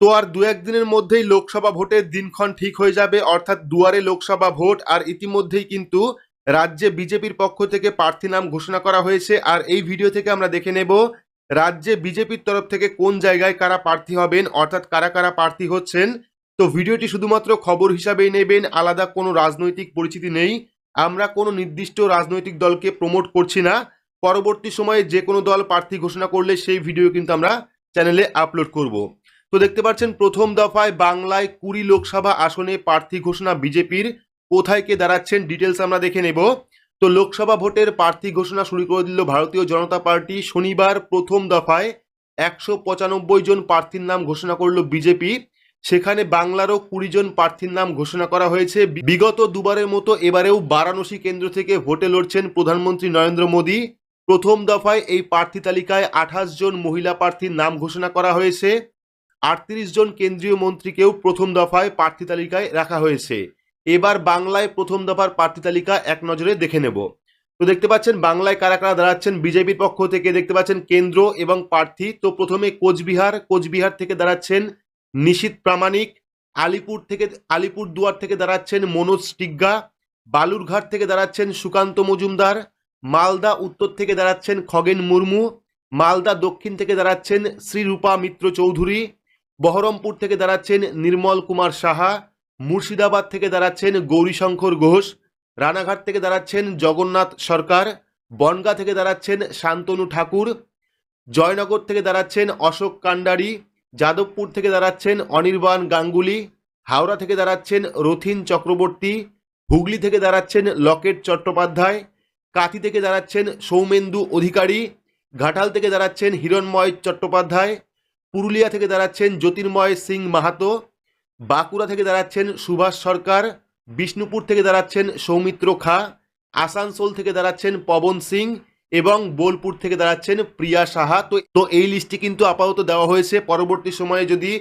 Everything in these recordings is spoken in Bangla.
তো আর দু একদিনের মধ্যেই লোকসভা ভোটের দিনক্ষণ ঠিক হয়ে যাবে, অর্থাৎ দুয়ারে লোকসভা ভোট, আর ইতিমধ্যেই কিন্তু রাজ্যে বিজেপির পক্ষ থেকে প্রার্থী নাম ঘোষণা করা হয়েছে। আর এই ভিডিও থেকে আমরা দেখে নেব, রাজ্যে বিজেপির তরফ থেকে কোন জায়গায় কারা প্রার্থী হবেন, অর্থাৎ কারা কারা প্রার্থী হচ্ছেন। তো ভিডিওটি শুধুমাত্র খবর হিসাবেই নেবেন, আলাদা কোনো রাজনৈতিক পরিচিতি নেই। আমরা কোনো নির্দিষ্ট রাজনৈতিক দলকে প্রমোট করছি না। পরবর্তী সময়ে যে কোনো দল প্রার্থী ঘোষণা করলে সেই ভিডিও কিন্তু আমরা চ্যানেলে আপলোড করব। তো দেখতে পাচ্ছেন, প্রথম দফায় বাংলায় কুড়ি লোকসভা আসনে প্রার্থী ঘোষণা বিজেপির। কোথায় কে দাঁড়াচ্ছেন ডিটেলস আমরা দেখে নেব। তো লোকসভা ভোটের প্রার্থী ঘোষণা শুরু করে দিল ভারতীয় জনতা পার্টি। শনিবার প্রথম দফায় একশো পঁচানব্বই জন প্রার্থীর নাম ঘোষণা করল বিজেপি। সেখানে বাংলারও কুড়ি জন প্রার্থীর নাম ঘোষণা করা হয়েছে। বিগত দুবারের মতো এবারেও বারাণসী কেন্দ্র থেকে ভোটে লড়ছেন প্রধানমন্ত্রী নরেন্দ্র মোদী। প্রথম দফায় এই প্রার্থী তালিকায় আঠাশ জন মহিলা প্রার্থীর নাম ঘোষণা করা হয়েছে। আটত্রিশ জন কেন্দ্রীয় মন্ত্রীকেও প্রথম দফায় প্রার্থী তালিকায় রাখা হয়েছে। এবার বাংলায় প্রথম দফার প্রার্থী তালিকা এক নজরে দেখে নেব। তো দেখতে পাচ্ছেন, বাংলায় কারা কারা দাঁড়াচ্ছেন বিজেপির পক্ষ থেকে দেখতে পাচ্ছেন কেন্দ্র এবং প্রার্থী। তো প্রথমে কোচবিহার কোচবিহার থেকে দাঁড়াচ্ছেন নিশীত প্রামাণিক, আলিপুর থেকে আলিপুর দুয়ার থেকে দাঁড়াচ্ছেন মনোজ টিগ্গা, বালুরঘাট থেকে দাঁড়াচ্ছেন সুকান্ত মজুমদার, মালদা উত্তর থেকে দাঁড়াচ্ছেন খগেন মুর্মু, মালদা দক্ষিণ থেকে দাঁড়াচ্ছেন শ্রীরূপা মিত্র চৌধুরী বহরমপুর থেকে দাঁড়াচ্ছেন নির্মল কুমার সাহা মুর্শিদাবাদ থেকে দাঁড়াচ্ছেন গৌরীশঙ্কর ঘোষ রানাঘাট থেকে দাঁড়াচ্ছেন জগন্নাথ সরকার বনগা থেকে দাঁড়াচ্ছেন শান্তনু ঠাকুর জয়নগর থেকে দাঁড়াচ্ছেন অশোক কান্ডারি যাদবপুর থেকে দাঁড়াচ্ছেন অনির্বাণ গাঙ্গুলি হাওড়া থেকে দাঁড়াচ্ছেন রথিন চক্রবর্তী হুগলি থেকে দাঁড়াচ্ছেন লকেট চট্টোপাধ্যায় কাথি থেকে দাঁড়াচ্ছেন সৌমেন্দু অধিকারী ঘাটাল থেকে দাঁড়াচ্ছেন হিরণময় চট্টোপাধ্যায় পুরুলিয়া থেকে দাঁড়াচ্ছেন জ্যোতির্ময় সিং মাহাতো, বাঁকুড়া থেকে দাঁড়াচ্ছেন সুভাষ সরকার, বিষ্ণুপুর থেকে দাঁড়াচ্ছেন সৌমিত্র খা, আসানসোল থেকে দাঁড়াচ্ছেন পবন সিং এবং বোলপুর থেকে দাঁড়াচ্ছেন প্রিয়া সাহা। তো তো এই লিস্টটি কিন্তু আপাতত দেওয়া হয়েছে। পরবর্তী সময়ে যদি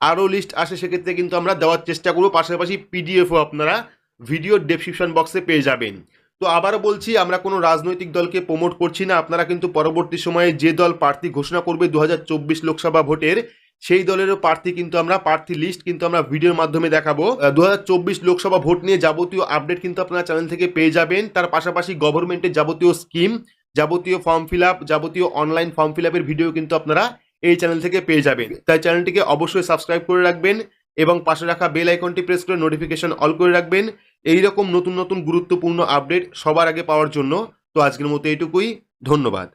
আরও লিস্ট আসে, সেক্ষেত্রে কিন্তু আমরা দেওয়ার চেষ্টা করব। পাশাপাশি পিডিএফও আপনারা ভিডিও ডেসক্রিপশন বক্সে পেয়ে যাবেন। তো আবারও বলছি, আমরা কোনো রাজনৈতিক দলকে প্রমোট করছি না। আপনারা কিন্তু পরবর্তী সময়ে যে দল প্রার্থী ঘোষণা করবে দু হাজার চব্বিশ লোকসভা ভোটের, সেই দলেরও প্রার্থী কিন্তু আমরা, প্রার্থী লিস্ট কিন্তু আমরা ভিডিওর মাধ্যমে দেখাবো। দু হাজার চব্বিশ লোকসভা ভোট নিয়ে যাবতীয় আপডেট কিন্তু আপনারা চ্যানেল থেকে পেয়ে যাবেন। তার পাশাপাশি গভর্নমেন্টের যাবতীয় স্কিম যাবতীয় ফর্ম ফিল যাবতীয় অনলাইন ফর্ম ফিল ভিডিও কিন্তু আপনারা এই চ্যানেল থেকে পেয়ে যাবেন। তাই চ্যানেলটিকে অবশ্যই সাবস্ক্রাইব করে রাখবেন। এবং পাশে রাখা বেল আইকনটি প্রেস করে নোটিফিকেশন অল করে রাখবেন। এই রকম নতুন নতুন গুরুত্বপূর্ণ আপডেট সবার আগে পাওয়ার জন্য। তো আজকের মতো এইটুকুই। ধন্যবাদ।